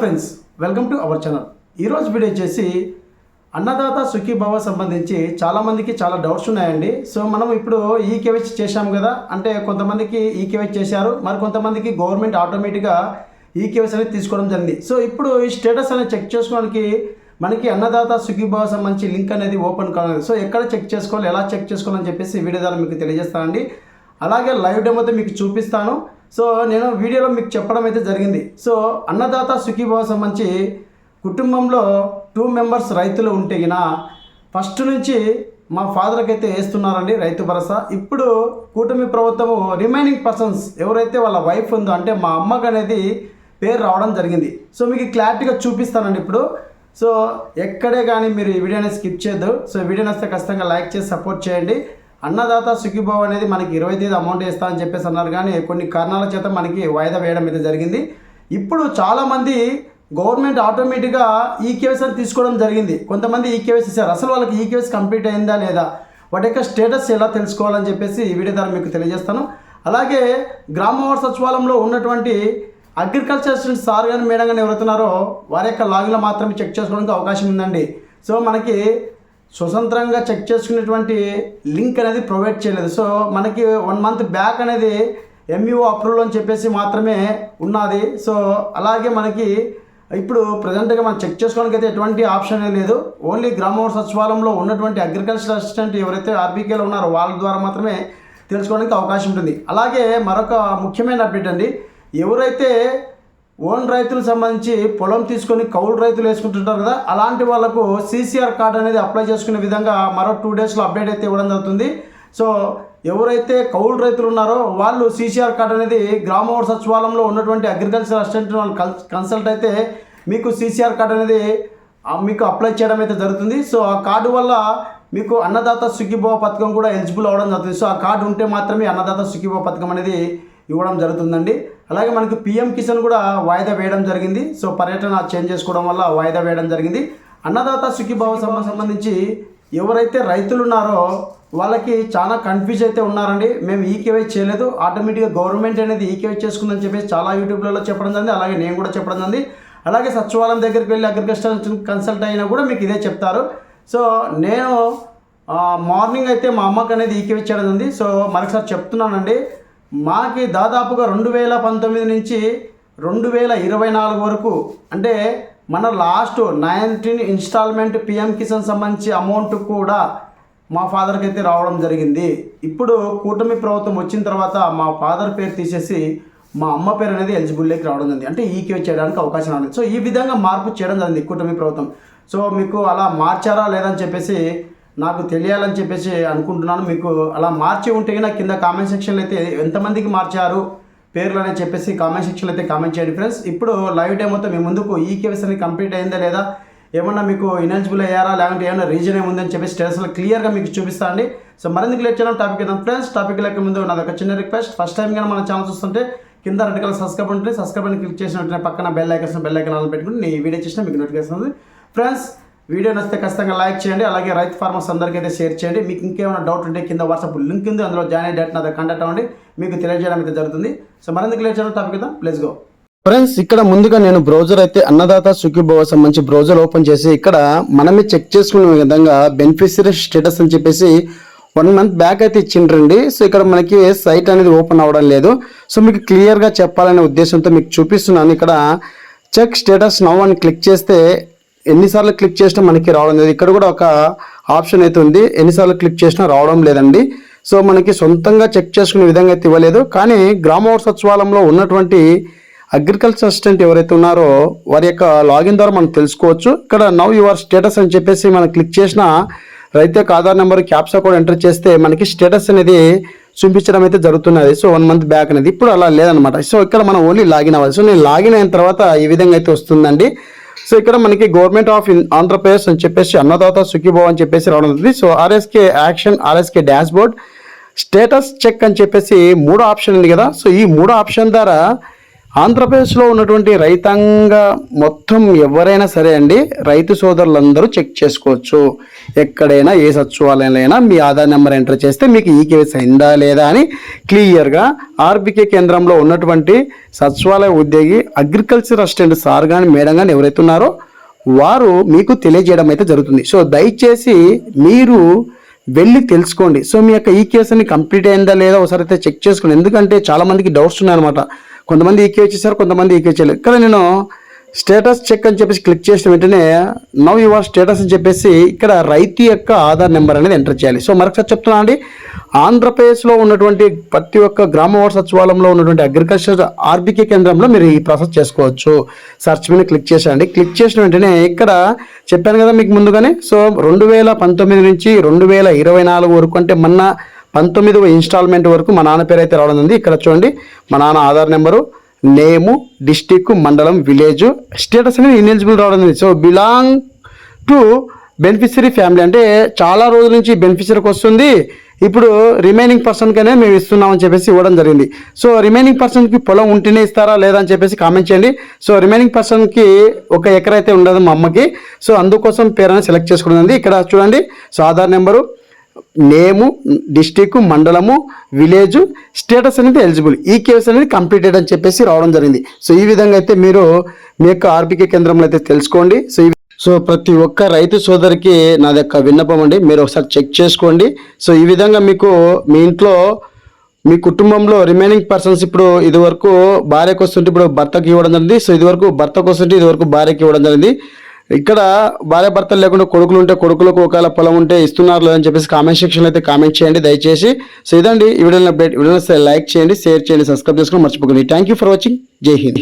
Friends welcome to our channel ఈరోజు video వచ్చేసి అన్నదాత సుఖీభావ సంబంధించి చాలామందికి చాలా డౌట్స్ ఉన్నాయండి. సో మనం ఇప్పుడు ఈ కేవైసీ చేశాం కదా అంటే కొంతమందికి ఈ కేవైసీ చేశారు మరి కొంతమందికి గవర్నమెంట్ ఆటోమేటిక్గా ఈ కేవైసీ అనేది తీసుకోవడం జరిగింది. సో ఇప్పుడు ఈ స్టేటస్ అనేది చెక్ చేసుకోవడానికి మనకి అన్నదాత సుఖీభావ సంబంధించి లింక్ అనేది ఓపెన్ కాలేదు. సో ఎక్కడ చెక్ చేసుకోవాలి ఎలా చెక్ చేసుకోవాలని చెప్పేసి వీడియో ద్వారా మీకు తెలియజేస్తానండి. అలాగే లైవ్ డెమోతో మీకు చూపిస్తాను. సో నేను వీడియోలో మీకు చెప్పడం అయితే జరిగింది. సో అన్నదాత సుఖీభావ సంబంధించి కుటుంబంలో టూ మెంబర్స్ రైతులు ఉంటే ఫస్ట్ నుంచి మా ఫాదర్కి అయితే వేస్తున్నారండి రైతు భరోసా. ఇప్పుడు కూటమి ప్రభుత్వము రిమైనింగ్ పర్సన్స్ ఎవరైతే వాళ్ళ వైఫ్ ఉందో అంటే మా అమ్మకు అనేది పేరు రావడం జరిగింది. సో మీకు క్లారిటీగా చూపిస్తానండి ఇప్పుడు. సో ఎక్కడే కానీ మీరు ఈ వీడియోని స్కిప్ చేయొద్దు. సో వీడియో నచ్చితే ఖచ్చితంగా లైక్ చేసి సపోర్ట్ చేయండి. అన్నదాత సుఖీభావ్ అనేది మనకి ఇరవై తేదీ అమౌంట్ ఇస్తా అని చెప్పేసి అన్నారు. కానీ కొన్ని కారణాల చేత మనకి వాయిదా వేయడం అయితే జరిగింది. ఇప్పుడు చాలామంది గవర్నమెంట్ ఆటోమేటిక్గా ఈ అని తీసుకోవడం జరిగింది. కొంతమంది ఈ కేవైసీ ఇచ్చారు. అసలు వాళ్ళకి ఈ కంప్లీట్ అయిందా లేదా? వాటి యొక్క స్టేటస్ ఎలా తెలుసుకోవాలని చెప్పేసి ఈ వీడియో ద్వారా మీకు తెలియజేస్తాను. అలాగే గ్రామ సచివాలయంలో ఉన్నటువంటి అగ్రికల్చర్ అసిస్టెంట్ సార్ కానీ మేడం కానీ ఎవరుతున్నారో వారి యొక్క లాగిన్లో మాత్రమే చెక్ చేసుకోవడానికి అవకాశం ఉందండి. సో మనకి స్వతంత్రంగా చెక్ చేసుకునేటువంటి లింక్ అనేది ప్రొవైడ్ చేయలేదు. సో మనకి వన్ మంత్ బ్యాక్ అనేది ఎంఈఓ అప్రూవల్ అని చెప్పేసి మాత్రమే ఉన్నది. సో అలాగే మనకి ఇప్పుడు ప్రజెంట్గా మనం చెక్ చేసుకోవడానికి అయితే ఎటువంటి ఆప్షన్ లేదు. ఓన్లీ గ్రామ సచివాలయంలో ఉన్నటువంటి అగ్రికల్చర్ అసిస్టెంట్ ఎవరైతే ఆర్బీకేలో ఉన్నారో వాళ్ళ ద్వారా మాత్రమే తెలుసుకోవడానికి అవకాశం ఉంటుంది. అలాగే మరొక ముఖ్యమైన అప్డేట్ అండి. ఎవరైతే ఓన్ రైతులకు సంబంధించి పొలం తీసుకొని కౌలు రైతులు వేసుకుంటుంటారు కదా అలాంటి వాళ్ళకు సీసీఆర్ కార్డు అనేది అప్లై చేసుకునే విధంగా మరో టూ డేస్లో అప్డేట్ అయితే ఇవ్వడం జరుగుతుంది. సో ఎవరైతే కౌలు రైతులు ఉన్నారో వాళ్ళు సీసీఆర్ కార్డు అనేది గ్రామ సచివాలయంలో ఉన్నటువంటి అగ్రికల్చర్ అసిస్టెంట్ వాళ్ళు కన్సల్ట్ అయితే మీకు సీసీఆర్ కార్డు అనేది మీకు అప్లై చేయడం అయితే జరుగుతుంది. సో ఆ కార్డు వల్ల మీకు అన్నదాత సుఖీభవ పథకం కూడా ఎలిజిబుల్ అవ్వడం జరుగుతుంది. సో ఆ కార్డు ఉంటే మాత్రమే అన్నదాత సుఖీభవ పథకం అనేది ఇవ్వడం జరుగుతుందండి. అలాగే మనకి పిఎం కిసాన్ కూడా వాయిదా వేయడం జరిగింది. సో పర్యటన చేంజ్ చేసుకోవడం వల్ల వాయిదా వేయడం జరిగింది. అన్నదాత సుఖీభావ సంబంధం సంబంధించి ఎవరైతే రైతులు ఉన్నారో వాళ్ళకి చాలా కన్ఫ్యూజ్ అయితే ఉన్నారండి. మేము ఈకేవై చేయలేదు. ఆటోమేటిక్గా గవర్నమెంట్ అనేది ఈకేవై చేసుకుందని చెప్పేసి చాలా యూట్యూబ్లలో చెప్పడం జరిగింది. అలాగే నేను కూడా చెప్పడం జరిగింది. అలాగే సచివాలయం దగ్గరికి వెళ్ళి అగ్రికల్చర్ కన్సల్ట్ అయినా కూడా మీకు ఇదే చెప్తారు. సో నేను మార్నింగ్ అయితే మా అమ్మకి అనేది ఈకేవై చేయడం ఉంది సో మరొకసారి చెప్తున్నానండి. మాకి దాదాపుగా రెండు వేల పంతొమ్మిది నుంచి రెండు వేల ఇరవై నాలుగు వరకు అంటే మన last nineteen installment PM Kisan సంబంధించి అమౌంట్ కూడా మా ఫాదర్కి అయితే రావడం జరిగింది. ఇప్పుడు కూటమి ప్రభుత్వం వచ్చిన తర్వాత మా ఫాదర్ పేరు తీసేసి మా అమ్మ పేరు అనేది ఎలిజిబుల్లోకి రావడం జరిగింది. అంటే ఈకే చేయడానికి అవకాశం ఉంది సో ఈ విధంగా మార్పు చేయడం జరిగింది కూటమి ప్రభుత్వం. సో మీకు అలా మార్చారా లేదని చెప్పేసి నాకు తెలియాలని చెప్పేసి అనుకుంటున్నాను. మీకు అలా మార్చి ఉంటే కనుక కింద కామెంట్ సెక్షన్లో అయితే ఎంతమందికి మార్చారు పేర్లు అని చెప్పేసి కామెంట్ సెక్షన్లో అయితే కామెంట్ చేయండి ఫ్రెండ్స్ ఇప్పుడు లైవ్ డేమోతో మీ ముందుకు ఈ కేవైసీ అనేది కంప్లీట్ అయిందా లేదా? ఏమన్నా మీకు ఇనెలిజిబుల్ అయ్యారా? లేదంటే ఏమైనా రీజన్ ఏముందని చెప్పేసి స్టేటస్లో క్లియర్గా మీకు చూపిస్తా అండి. సో మరింత లేట్ చేయడం టాపిక్ ఏదైనా ఫ్రెండ్స్ టాపిక్ లెక్క ముందు నాది ఒక చిన్న రిక్వెస్ట్ ఫస్ట్ టైం కానీ మన ఛానల్ చూస్తుంటే కింద రెడ్ కలర్ సబ్స్క్రైబ్ ఉంటుంది. సబ్స్క్రైబ్ అని క్లిక్ చేసిన వెంటనే పక్కన bell icons bell icon on పెట్టుకుని నేను ఈ వీడియో చేసిన మీకు నోటిఫికేషన్ ఉంది ఫ్రెండ్స్ వీడియో నచ్చితే ఖచ్చితంగా లైక్ చేయండి అలాగే రైతు ఫార్మర్స్ అందరికైతే షేర్ చేయండి. మీకు ఇంకేమైనా డౌట్ ఉంటే కింద వాట్సాప్ లింక్ ఉంది అందులో జాయిన్ అయ్యి నాతో కాంటాక్ట్ అవ్వండి. మీకు తెలియజేయడం అయితే జరుగుతుంది. సో మరింత క్లియర్ చేయడం టాపిక్ కదా ప్లీజ్ గో ఫ్రెండ్స్ ఇక్కడ ముందుగా నేను బ్రౌజర్ అయితే అన్నదాత సుఖీభవ సంబంధించి బ్రౌజర్ ఓపెన్ చేసి ఇక్కడ మనమే చెక్ చేసుకునే విధంగా బెనిఫిషరీ స్టేటస్ అని చెప్పేసి వన్ మంత్ బ్యాక్ అయితే ఇచ్చిండ్రండి. సో ఇక్కడ మనకి సైట్ అనేది ఓపెన్ అవ్వడం లేదు. సో మీకు క్లియర్గా చెప్పాలనే ఉద్దేశంతో మీకు చూపిస్తున్నాను. ఇక్కడ చెక్ స్టేటస్ నవ్ అని క్లిక్ చేస్తే ఎన్నిసార్లు క్లిక్ చేసినా మనకి రావడం లేదు. ఇక్కడ కూడా ఒక ఆప్షన్ అయితే ఉంది. ఎన్నిసార్లు క్లిక్ చేసినా రావడం లేదండి. సో మనకి సొంతంగా చెక్ చేసుకునే విధంగా అయితే ఇవ్వలేదు. కానీ గ్రామ సచివాలయంలో ఉన్నటువంటి అగ్రికల్చర్ అసిస్టెంట్ ఎవరైతే ఉన్నారో వారి యొక్క లాగిన్ ద్వారా మనం తెలుసుకోవచ్చు. ఇక్కడ నవ్ యువర్ స్టేటస్ అని చెప్పేసి మనం క్లిక్ చేసిన రైతు యొక్క ఆధార్ నెంబర్ క్యాప్సా కూడా ఎంటర్ చేస్తే మనకి స్టేటస్ అనేది చూపించడం అయితే జరుగుతున్నది. సో వన్ మంత్ బ్యాక్ అనేది. ఇప్పుడు అలా లేదనమాట సో ఇక్కడ మనం ఓన్లీ లాగిన్ అవ్వాలి. సో నేను లాగిన్ అయిన తర్వాత ఈ విధంగా అయితే వస్తుందండి. సో ఇక్కడ మనకి గవర్నమెంట్ ఆఫ్ ఆంధ్రప్రదేశ్ అని చెప్పేసి అన్నదాత సుఖీభావ్ అని చెప్పేసి రావడం ఉంది so RSK action RSK dashboard status check అని చెప్పేసి మూడో ఆప్షన్ ఉంది కదా. సో ఈ మూడో ఆప్షన్ ద్వారా ఆంధ్రప్రదేశ్లో ఉన్నటువంటి రైతాంగ మొత్తం ఎవరైనా సరే అండి రైతు సోదరులందరూ చెక్ చేసుకోవచ్చు. ఎక్కడైనా ఏ సచివాలయంలో మీ ఆధార్ నెంబర్ ఎంటర్ చేస్తే మీకు ఈ కేసు అయిందా లేదా అని క్లియర్గా ఆర్బికే కేంద్రంలో ఉన్నటువంటి సచివాలయ ఉద్యోగి అగ్రికల్చర్ అసిస్టెంట్ సార్ కానీ మేడం కానీ ఎవరైతే ఉన్నారో వారు మీకు తెలియజేయడం అయితే జరుగుతుంది. సో దయచేసి మీరు వెళ్ళి తెలుసుకోండి. సో మీ యొక్క ఈ కేసు అని కంప్లీట్ అయిందా లేదా ఒకసారి అయితే చెక్ చేసుకోండి. ఎందుకంటే చాలామందికి డౌట్స్ ఉన్నాయన్నమాట. కొంతమంది ఈకే చేశారు కొంతమంది ఈకే చేయలేదు కానీ నేను స్టేటస్ చెక్ అని చెప్పేసి క్లిక్ చేసిన వెంటనే నవ్ యువర్ స్టేటస్ అని చెప్పేసి ఇక్కడ రైతు యొక్క ఆధార్ నెంబర్ అనేది ఎంటర్ చేయాలి. సో మరొకసారి చెప్తున్నా అండి ఆంధ్రప్రదేశ్లో ఉన్నటువంటి ప్రతి ఒక్క గ్రామ వార్డు సచివాలయంలో ఉన్నటువంటి అగ్రికల్చర్ ఆర్బికే కేంద్రంలో మీరు ఈ ప్రాసెస్ చేసుకోవచ్చు. సర్చ్ మీద క్లిక్ చేసేయండి. క్లిక్ చేసిన వెంటనే ఇక్కడ చెప్పాను కదా మీకు ముందుగానే సో రెండు వేల పంతొమ్మిది నుంచి రెండు వేల ఇరవై నాలుగు వరకు అంటే మొన్న పంతొమ్మిదవ ఇన్స్టాల్మెంట్ వరకు మా నాన్న పేరు అయితే రావడం ఉంది ఇక్కడ చూడండి మా నాన్న ఆధార్ నెంబరు నేము డిస్టిక్ మండలం విలేజ్ స్టేటస్ అనేది ఇన్ఎలిజిబుల్ రావడం ఉంది so belong to beneficiary family అంటే చాలా రోజుల నుంచి బెనిఫిషరీకి వస్తుంది. ఇప్పుడు రిమైనింగ్ పర్సన్కనే మేము ఇస్తున్నామని చెప్పేసి ఇవ్వడం జరిగింది. సో రిమైనింగ్ పర్సన్కి పొలం ఉంటేనే ఇస్తారా లేదా అని చెప్పేసి కామెంట్ చేయండి. సో రిమైనింగ్ పర్సన్కి ఒక ఎకరైతే ఉండదు మా అమ్మకి. సో అందుకోసం పేరని సెలెక్ట్ చేసుకుంటుంది ఇక్కడ చూడండి so Aadhaar number name district మండలము విలేజ్ స్టేటస్ అనేది ఎలిజిబుల్. ఈ కేసు అనేది కంప్లీటెడ్ అని చెప్పేసి రావడం జరిగింది. సో ఈ విధంగా అయితే మీరు మీ యొక్క ఆర్బికే కేంద్రంలో అయితే తెలుసుకోండి. సో సో ప్రతి ఒక్క రైతు సోదరికి నా యొక్క విన్నపం అండి. మీరు ఒకసారి చెక్ చేసుకోండి. సో ఈ విధంగా మీకు మీ ఇంట్లో మీ కుటుంబంలో రిమైనింగ్ పర్సన్స్ ఇప్పుడు ఇది వరకు భార్యకు వస్తుంటే ఇప్పుడు భర్తకి ఇవ్వడం జరిగింది. సో ఇది వరకు భర్తకు వస్తుంటే ఇది వరకు భార్యకి ఇవ్వడం జరిగింది. ఇక్కడ భార్య భర్తలు లేకుండా కొడుకులు ఉంటే కొడుకులకు ఒకవేళ పొలం ఉంటే ఇస్తున్నారు లేదని చెప్పేసి కామెంట్ సెక్షన్లో అయితే కామెంట్ చేయండి. దయచేసి సో ఇదండి. ఈ వీడియోని అప్డేట్ వీడియోని లైక్ చేయండి షేర్ చేయండి సబ్స్క్రైబ్ చేసుకుని మర్చిపోకండి. థ్యాంక్ యూ ఫర్ వాచింగ్ జై హింద్